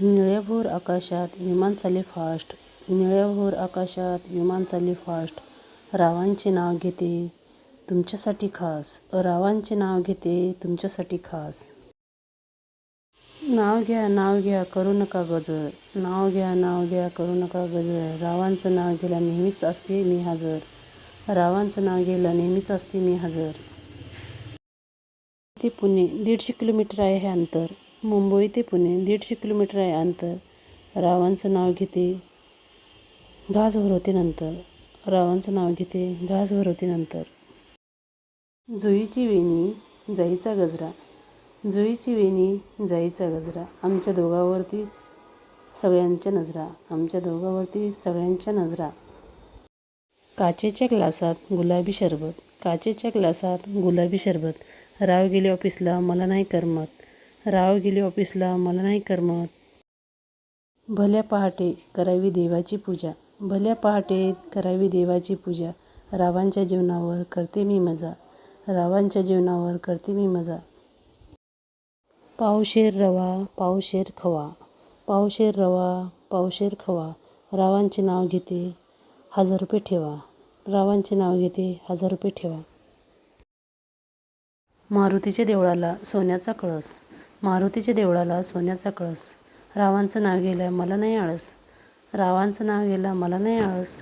निळ्याभोर आकाशात विमान चाले फास्ट निळ्याभोर आकाशात विमान चाले फास्ट रावांचे नाव घेते तुमच्यासाठी खास. रावांचे नाव घेते तुमच्यासाठी खास. नाव घ्या नाव घ्या करू नका गजर. नाव घ्या नाव घ्या करू नका गजर. रावांचं नाव घ्यायला नेहमीच असते मी हजर. रावांचं नाव घ्यायला नेहमीच असते मी हजर. ते पुणे दीडशे किलोमीटर आहे हे अंतर. मुंबई ते पुणे दीडशे किलोमीटर आहे अंतर. रावांचं नाव घेते घास भरवते नंतर. रावांचं नाव घेते घास भरवते नंतर. जुईची वेणी जाईचा गजरा. जुईची वेणी जाईचा गजरा. आमच्या दोघावरती सगळ्यांच्या नजरा. आमच्या दोघावरती सगळ्यांच्या नजरा. काचेच्या ग्लासात गुलाबी शरबत. काचेच्या ग्लासात गुलाबी शरबत. राव गेले ऑफिसला मला नाही करमत. राव गेले ऑफिसला मला नाही करमत. भल्या पहाटे करावी देवाची पूजा. भल्या पहाटे करावी देवाची पूजा. रावांच्या जीवनावर करते मी मजा. रावांच्या जीवनावर करते मी मजा. पावशेर रवा पावशेर खवा. पावशेर रवा पावशेर खवा. रावांचे नाव घेते हजार रुपये ठेवा. रावांचे नाव घेते हजार रुपये ठेवा. मारुतीच्या देवळाला सोन्याचा कळस. मारुतीच्या देवळाला सोन्याचा कळस. रावांचं नाव गेलं मला नाही आळस. रावांचं नाव गेलं मला नाही आळस.